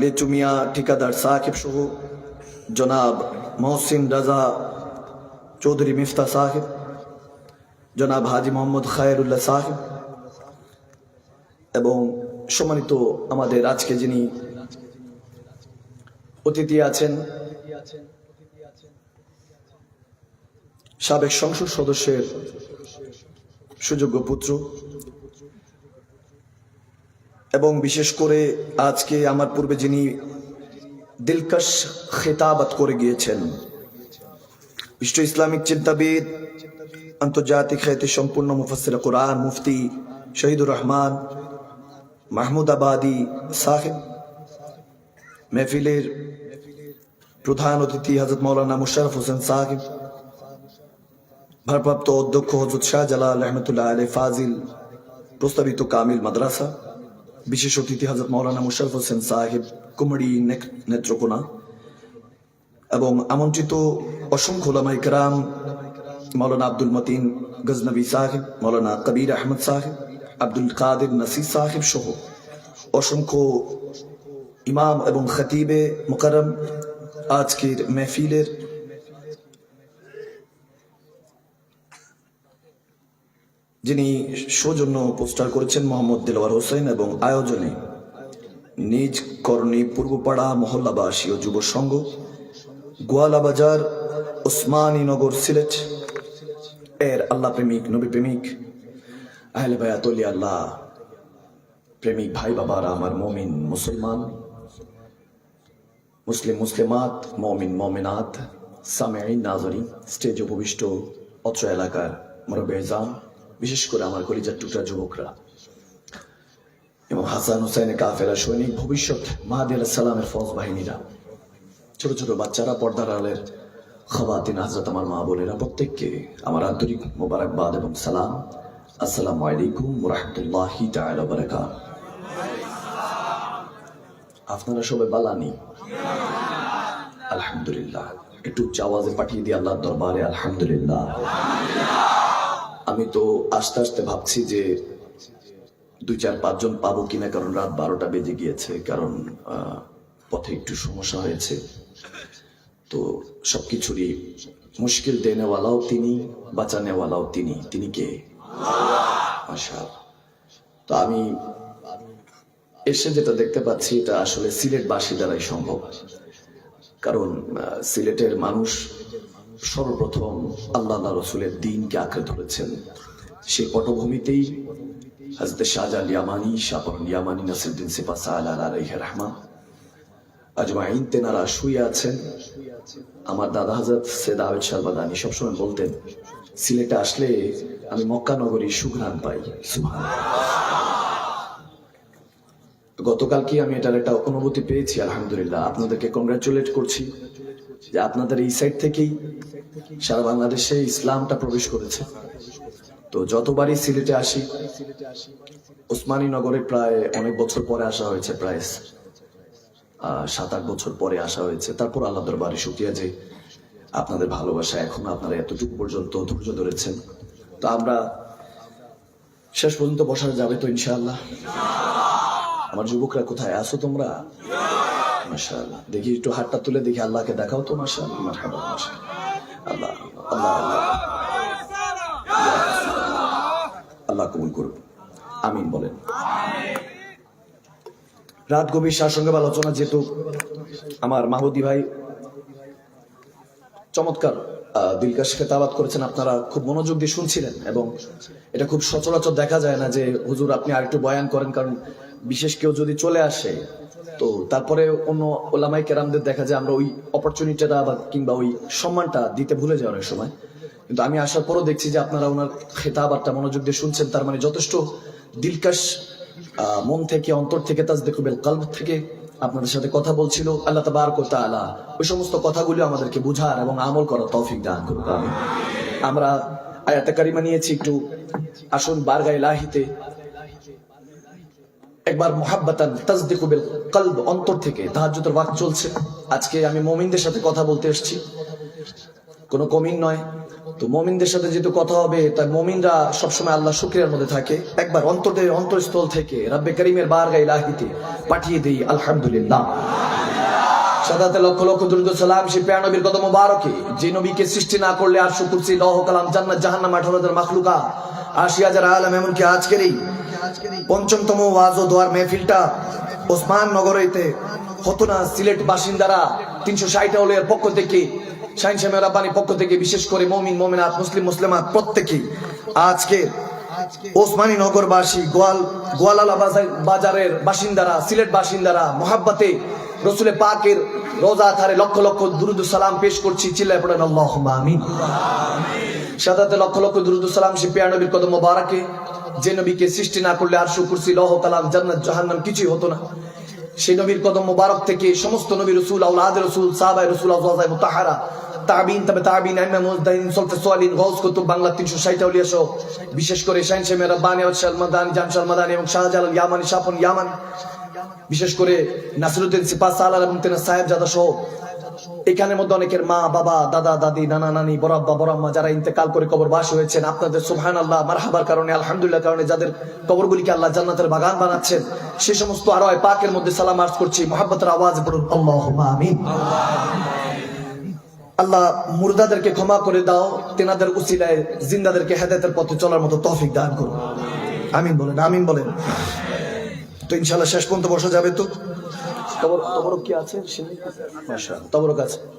লিচু মিয়া ঠিকাদার সাকিব সহ জনাব মহসিন রাজা চৌধুরী মিফতা সাহেব জনাব হাজি মোহাম্মদ খায়রুল্লাহ সাহেব এবং সম্মানিত আমাদের আজকে যিনি অতিথি আছেন, সাবেক সংসদ সদস্যের সুযোগ্য পুত্র এবং বিশেষ করে আজকে আমার পূর্বে যিনি দিলকশ খেতাবাত করে গিয়েছেন বিশ্ব ইসলামিক চিন্তাবিদ, আন্তর্জাতিক খ্যাতি সম্পূর্ণ মুফসির কোরআন মুফতি শহীদুর রহমান, মাহমুদ আবাদি সাহেব, মেহফিলের প্রধান অতিথি হজরত মৌলানা মুশারফ হোসেন সাহেব, ভারপ্রাপ্ত অধ্যক্ষ হজরত শাহজালাল রহমতুল্লাহ আলী ফাজিল, প্রস্তাবিত কামিল মাদ্রাসা বিশেষ অতিথি হজরত মৌলানা মুশারফ হোসেন সাহেব কুমড়ি নেত্রকোনা এবং আমন্ত্রিত অসংখ্য ওলামাই কেরাম, মৌলানা আব্দুল মতিন গজনবী সাহেব, মৌলানা কবির আহমদ সাহেব, আব্দুল কাদের নাসির সাহেব সহ অসংখ্য ইমাম এবং খতিবে মুকারম আজকের মেহফিলের যিনি সৌজন্য পোস্টার করেছেন মোহাম্মদ দিলওয়ার হোসেন এবং আয়োজনে নিজ করণী পূর্বপাড়া মহল্লাবাসী ও যুব সংঘ গোয়ালা বাজার ওসমানীনগর সিলেট, এর আল্লাহ প্রেমিক, নবী প্রেমিক, আহলে বায়াতলি আল্লাহ, প্রেমিক ভাই বাবারা আমার মমিন মুসলমান, মুসলিম মুসলিমাত, মমিন মমিনাত সামেইন নাজরিন, স্টেজ উপবিষ্ট অত্র এলাকার মরবেজাম বিশেষ করে আমার কলিজার টুকরা যুবকরা। এবং হাসান হুসাইনের কাফেরা সৈনিক, ভবিষ্যৎ মাহাদি আলাহ সালামের ফৌজ বাহিনীরা, ছোট ছোট বাচ্চারা, পর্দার আলের খবাতিন হাজরত আমার মা বোনেরা, প্রত্যেককে আমার আন্তরিক মোবারকবাদ এবং সালাম। আসসালামু আলাইকুম রহমতুল্লাহি তাআলা বারাকাত আপনারা সবাই বালানি? আলহামদুলিল্লাহ। একটু উচ্চ আওয়াজে পাঠিয়ে দিয়ে আল্লাহর দরবারে আলহামদুলিল্লাহ। আমি তো আস্তে আস্তে ভাবছি যে দুই চার পাঁচজন পাবো কিনা, কারণ রাত বারোটা বেজে গিয়েছে, কারণ পথে একটু সমস্যা হয়েছে। তো সবকিছুরই মুশকিল দেনেওয়ালাও তিনি, বাঁচানেওয়ালাও তিনি। তিনি কে? মাশা তো আমি এসে যেটা দেখতে পাচ্ছি, এটা আসলে সিলেটবাসী দ্বারাই সম্ভব। কারণ সিলেটের মানুষ সর্বপ্রথম আল্লাহ রসুলের দিনকে আঁকড়ে ধরেছেন। সেই পটভূমিতেই হজরত শাহজাল ইয়ামানি শাহপরন ইয়ামানি নাসিরুদ্দিন সিপা সাহাল আলাইহ রহমা আজমাইন, তেনারা শুয়ে আছেন। আমার দাদা হাজরত সেদ আবেদ সালবাদানি সবসময় বলতেন, সিলেটে আসলে আমি মক্কা নগরী সুঘ্রাণ পাই। সুবহান গতকাল কি আমি এটার একটা অনুভূতি পেয়েছি, আলহামদুলিল্লাহ। আপনাদেরকে কংগ্রাচুলেট করছি। যে আপনাদের এই সাইড থেকেই সারা বাংলাদেশে ইসলামটা প্রবেশ করেছে। তো যতবারই সিলেটে আসি, ওসমানী নগরে প্রায় অনেক বছর পরে আসা হয়েছে, প্রায় সাত আট বছর পরে আসা হয়েছে। তারপর আল্লাহর বাড়ি শুকিয়া যে আপনাদের ভালোবাসা এখন আপনারা এতটুকু পর্যন্ত ধৈর্য ধরেছেন। তো আমরা শেষ পর্যন্ত বসা যাবে তো ইনশাআল্লাহ? আমার যুবকরা কোথায়? আসো তোমরা? মাশাআল্লাহ। দেখি একটু হাতটা তুলে দেখি, আল্লাহকে দেখাও তো মাশাআল্লাহ। মারহাবা, মাশাআল্লাহ। আল্লাহ আল্লাহ আল্লাহ। কবুল করুন আমিন বলেন। রাত গভীর সার সঙ্গে আলোচনা যেহেতু আমার মাহুদি ভাই চমৎকার দিলকাশ খেতাবাত করেছেন, আপনারা খুব মনোযোগ দিয়ে শুনছিলেন এবং এটা খুব সচরাচর দেখা যায় না যে হুজুর আপনি আরেকটু বয়ান করেন, কারণ বিশেষ কেউ যদি চলে আসে, তো তারপরে অন্য ওলামাই কেরামদের দেখা যায় আমরা ওই অপরচুনিটিটা বা কিংবা ওই সম্মানটা দিতে ভুলে অনেক সময়। কিন্তু আমি আসার পরও দেখছি যে আপনারা ওনার খেতাবারটা মনোযোগ দিয়ে শুনছেন, তার মানে যথেষ্ট দিলকাশ মন থেকে, অন্তর থেকে তাজ দেখবেন কাল্ব থেকে আপনাদের সাথে কথা বলছিল। আল্লাহ তাবার কোথা আলা ওই সমস্ত কথাগুলো আমাদেরকে বুঝার এবং আমল করার তৌফিক দান করুক আমরা আয়াতে কারিমা নিয়েছি, একটু আসুন বারগাই লাহিতে একবার মোহাব্বাতান তাজদিকু বিল কলব অন্তর থেকে, তাহাজ্জুদের ওয়াক্ত চলছে। আজকে আমি মমিনদের সাথে কথা বলতে এসেছি। কোনো কমিন নয়। তো মমিনদের সাথে যেহেতু কথা হবে তাই মমিনরা সবসময় আল্লাহ শুক্রিয়ার মধ্যে থাকে। একবার অন্তরের অন্তরস্থল থেকে রাব্বে করিমের বারগা ইলাহিতে পাঠিয়ে দিই, আলহামদুলিল্লাহ। সাদাতে লক্ষ লক্ষ দুরুদ সালাম সে পেয়া নবীর যে নবীকে সৃষ্টি না করলে আর শুকুরসি লহ, কালাম, জান্নাত, জাহান্নাম, আঠারো হাজার মাখলুকা আশি হাজার আলম, এমনকি আজকের পঞ্চমতম ওয়াজ ও দোয়ার মেহফিলটা ওসমান নগরীতে হতো না সিলেট বাসিন্দারা তিনশো ষাট হলের পক্ষ থেকে শাহিন শ্যামের রাব্বানির পক্ষ থেকে বিশেষ করে মমিন মমিনাত মুসলিম মুসলিমাত প্রত্যেকে আজকে ওসমানী নগরবাসী গোয়াল গোয়ালালা বাজার- বাজারের বাসিন্দারা সিলেট বাসিন্দারা মোহাব্বতে রসুলে পাকের রোজা ধারে লক্ষ লক্ষ দুরুদ সালাম পেশ করছি। চিল্লায় পড়েন আল্লাহ আমিন। সাদাতে লক্ষ লক্ষ দুরুদ সালাম, সে পেয়া নবীর কদম মোবারকে যে নবীকে সৃষ্টি না করলে আর শুকুরসি লহ কালাম জান্নাত, জাহান্নাম কিছুই হতো না। সেই নবীর কদম মোবারক থেকে সমস্ত নবী রসুল আউলাদ রসুল সাহাবাই রসুল আজওয়াজাই মুতাহারা, তাবিন, তবে তাবিন আইমা মুজদাহিন, সলতে সোয়ালিন গৌস কুতুব বাংলা তিনশো ষাট আউলিয়া সহ, বিশেষ করে শাহিন শেমের রব্বানি আউসাল মাদানি জামশাল মাদানি এবং শাহজালাল ইয়ামানি শাপন ইয়ামান। বিশেষ করে নাসিরুদ্দিন সিপা সালার এবং তেনা সাহেব জাদা সহ। এখানের মধ্যে অনেকের মা, বাবা, দাদা, দাদি, নানা, নানি বরাব্বা বরাম্মা যারা ইন্তেকাল করে কবর বাস হয়েছেন, আপনাদের সুবহান আল্লাহ মারহাবার কারণে, আলহামদুলিল্লাহ কারণে যাদের কবরগুলিকে আল্লাহ জান্নাতের বাগান বানাচ্ছেন, সে সমস্ত আরও পাকের মধ্যে সালাম আর্জ করছি। মোহাব্বতের আওয়াজ পড়ুন আল্লাহ আল্লাহ মুর্দাদেরকে ক্ষমা করে দাও, তেনাদের উসিলায় জিন্দাদেরকে হেদায়তের পথে চলার মতো তৌফিক দান করুন। আমিন বলেন আমিন বলেন। তো ইনশাল্লাহ শেষ পর্যন্ত বসা যাবে তো? তবর তবরক কি আছে? তবরক আছে।